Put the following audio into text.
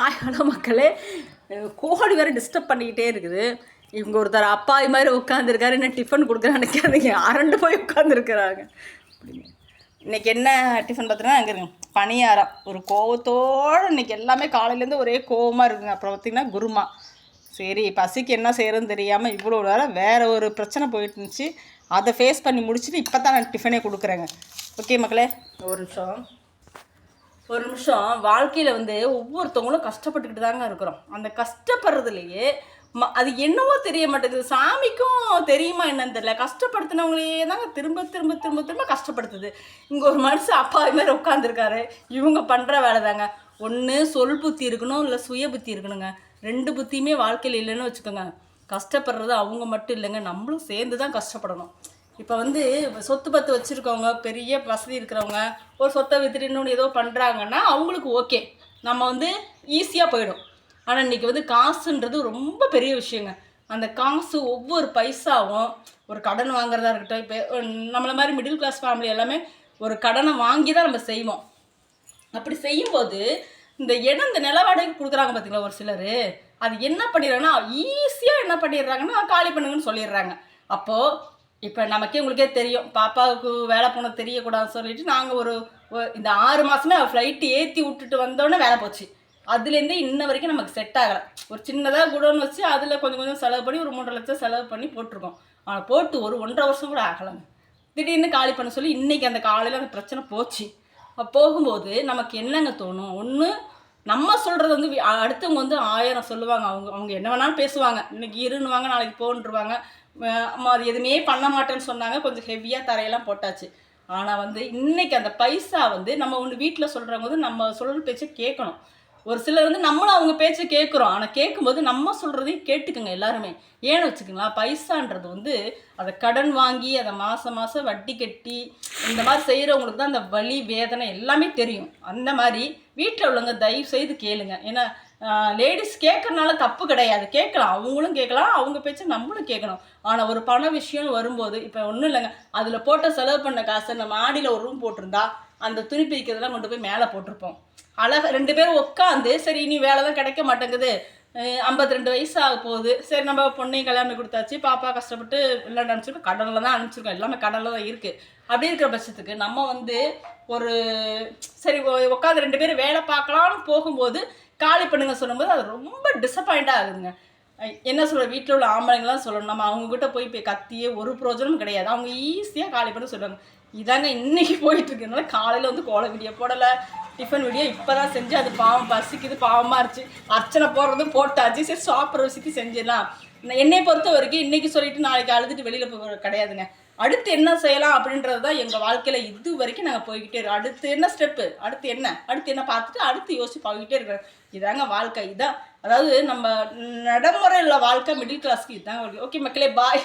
Hi hello மக்களே அஹ் கோழி வேறு டிஸ்டர்ப் பண்ணிக்கிட்டே இருக்குது. இவங்க ஒருத்தர் அப்பாவி மாதிரி உட்காந்துருக்காரு என்ன டிஃபன் கொடுக்குறான்னு நினைக்காதீங்க. அரண்டு போய் உட்காந்துருக்குறாங்க இன்னைக்கு என்ன டிஃபன் பார்த்தீங்கன்னா அங்கே இருக்குங்க பணியாரம் ஒரு கோவத்தோடு இன்னைக்கு எல்லாமே காலையிலேருந்து ஒரே கோவமாக இருக்குங்க. அப்புறம் பார்த்திங்கன்னா குருமா. சரி பசிக்கு என்ன செய்கிறதுன்னு தெரியாமல் இவ்வளோ நேரம் வேறு ஒரு பிரச்சனை போயிட்டு இருந்துச்சு. அதை ஃபேஸ் பண்ணி முடிச்சுட்டு இப்போ தான் நான் டிஃபனே கொடுக்குறேங்க. ஓகே மக்களே ஒரு நிமிஷம். ஒரு நிமிஷம் வாழ்க்கையில் வந்து ஒவ்வொருத்தவங்களும் கஷ்டப்பட்டுக்கிட்டு தாங்க இருக்கிறோம். அந்த கஷ்டப்படுறதுலையே ம அது என்னவோ தெரிய மாட்டேங்குது. சாமிக்கும் தெரியுமா என்னன்னு தெரியல. கஷ்டப்படுத்தினவங்களையே தாங்க திரும்ப திரும்ப திரும்ப திரும்ப கஷ்டப்படுத்துது. இங்கே ஒரு மனுஷன் அப்பா மாதிரி உட்காந்துருக்காரு இவங்க பண்ணுற வேலை தாங்க. ஒன்று சொல் புத்தி இருக்கணும் இல்லை சுய புத்தி இருக்கணுங்க. ரெண்டு புத்தியுமே வாழ்க்கையில் இல்லைன்னு வச்சுக்கோங்க. கஷ்டப்படுறது அவங்க மட்டும் இல்லைங்க. நம்மளும் சேர்ந்து தான் கஷ்டப்படணும். இப்போ வந்து சொத்து பத்து வச்சுருக்கவங்க பெரிய வசதி இருக்கிறவங்க ஒரு சொத்தை வித்துட்டு இன்னொன்று ஏதோ பண்ணுறாங்கன்னா அவங்களுக்கு ஓகே நம்ம வந்து ஈஸியாக போயிடும். ஆனால் இன்றைக்கி வந்து காசுன்றது ரொம்ப பெரிய விஷயங்க. அந்த காசு ஒவ்வொரு பைசாவும் ஒரு கடன் வாங்குறதா இருக்கட்டும் இப்போ நம்மளை மாதிரி மிடில் கிளாஸ் ஃபேமிலி எல்லாமே ஒரு கடனை வாங்கி தான் நம்ம செய்வோம். அப்படி செய்யும்போது இந்த இடம் இந்த நில வாடகைக்கு கொடுக்குறாங்க பார்த்தீங்களா ஒரு சிலர். அது என்ன பண்ணிடுறாங்கன்னா ஈஸியாக என்ன பண்ணிடுறாங்கன்னா காலி பண்ணுங்கன்னு சொல்லிடுறாங்க. அப்போது இப்போ நமக்கே உங்களுக்கே தெரியும். பாப்பாவுக்கு வேலை போன தெரியக்கூடாதுன்னு சொல்லிட்டு நாங்கள் ஒரு இந்த ஆறு மாதமே ஃப்ளைட்டு ஏற்றி விட்டுட்டு வந்தோடனே வேலை போச்சு. அதுலேருந்தே இன்ன வரைக்கும் நமக்கு செட் ஆகலை. ஒரு சின்னதாக குடோன் வச்சு அதில் கொஞ்சம் கொஞ்சம் செலவு பண்ணி ஒரு மூன்றரை லட்சம் செலவு பண்ணி போட்டிருக்கோம். ஆனால் போட்டு ஒரு ஒன்றரை வருஷம் கூட ஆகலைங்க. திடீர்னு காலி பண்ண சொல்லி இன்றைக்கி அந்த காலையில் அந்த பிரச்சனை போச்சு. போகும்போது நமக்கு என்னங்க தோணும்? ஒன்று நம்ம சொல்கிறது வந்து அடுத்தவங்க வந்து ஆயிரம் சொல்லுவாங்க. அவங்க அவங்க என்ன வேணாலும் பேசுவாங்க. இன்னைக்கு இருன்னுவாங்க நாளைக்கு போன்றுவாங்க. அது எதுவுமே பண்ண மாட்டேன்னு சொன்னாங்க. கொஞ்சம் ஹெவியாக தரையெல்லாம் போட்டாச்சு. ஆனால் வந்து இன்னைக்கு அந்த பைசா வந்து நம்ம ஒன்று வீட்டில் சொல்கிறவங்க வந்து நம்ம சொல்கிற பேச்சை கேட்கணும். ஒரு சிலர் வந்து நம்மளும் அவங்க பேச்சை கேட்குறோம் ஆனால் கேட்கும்போது நம்ம சொல்கிறதையும் கேட்டுக்கோங்க எல்லாருமே. ஏன்னு வச்சுக்கோங்களேன் பைசான்றது வந்து அதை கடன் வாங்கி அதை மாதம் மாதம் வட்டி கட்டி இந்த மாதிரி செய்கிறவங்களுக்கு தான் அந்த வலி வேதனை எல்லாமே தெரியும். அந்த மாதிரி வீட்டில் உள்ளவங்க தயவு செய்து கேளுங்க. ஏன்னா லேடிஸ் கேட்கறனால தப்பு கிடையாது. கேட்கலாம். அவங்களும் கேட்கலாம். அவங்க பேச்சை நம்மளும் கேட்கணும். ஆனால் ஒரு பண விஷயம்னு வரும்போது இப்போ ஒன்றும் இல்லைங்க. அதில் போட்ட செலவு பண்ண காசை நம்ம மாடியில் ஒரு ரூம் போட்டிருந்தா அந்த துணி பிரிக்கிறதெல்லாம் கொண்டு போய் மேலே போட்டிருப்போம். அழகா ரெண்டு பேரும் உட்காந்து சரி இனி வேலை தான் கிடைக்க மாட்டேங்குது. ஐம்பத்தி ரெண்டு வயசு ஆக போகுது. சரி நம்ம பொண்ணையும் கல்யாணம் கொடுத்தாச்சு. பாப்பா கஷ்டப்பட்டு எல்லாம் நினச்சிருக்கோம் கடலில் தான் அனுப்பிச்சிருக்கோம். எல்லாமே கடலில் தான் இருக்குது அப்படி இருக்கிற பட்சத்துக்கு நம்ம வந்து ஒரு சரி உட்காந்து ரெண்டு பேரும் வேலை பார்க்கலாம்னு போகும்போது காலி பண்ணுங்க சொல்லும்போது அது ரொம்ப டிசப்பாயிண்டாக ஆகுதுங்க. என்ன சொல்கிற வீட்டில் உள்ள ஆம்பளைங்களாம் சொல்லணும். நம்ம அவங்கக்கிட்ட போய் போய் கத்தியே ஒரு பிரோஜனமும் கிடையாது. அவங்க ஈஸியாக காலி பண்ண சொல்லுவாங்க. இதாங்க இன்னைக்கு போயிட்டு இருக்கனால காலையில் வந்து கோல வீடியோ போடலை. டிஃபன் வீடியோ இப்போ தான் செஞ்சு அது பாவம் பசிக்குது பாவமாக இருந்துச்சு. அர்ச்சனை போடுறதும் போட்டாச்சு. சரி சாப்பிட்ற விஷயத்தையும் செஞ்சிடலாம். என்னை பொறுத்த வரைக்கும் இன்னைக்கு சொல்லிட்டு நாளைக்கு அழுதுட்டு வெளியில் போய் கிடையாதுங்க. அடுத்து என்ன செய்யலாம் அப்படின்றது தான் எங்கள் வாழ்க்கையில் இது வரைக்கும் நாங்கள் போய்கிட்டே இருக்கோம். அடுத்து என்ன ஸ்டெப்பு அடுத்து என்ன? அடுத்து என்ன பார்த்துட்டு அடுத்து யோசிச்சு போய்கிட்டே இருக்கிறோம். இதாங்க வாழ்க்கை. இதான். அதாவது நம்ம நடைமுறையில் வாழ்க்கை மிடில் கிளாஸ்க்கு இதுதாங்க ஓகே மக்களே பாய்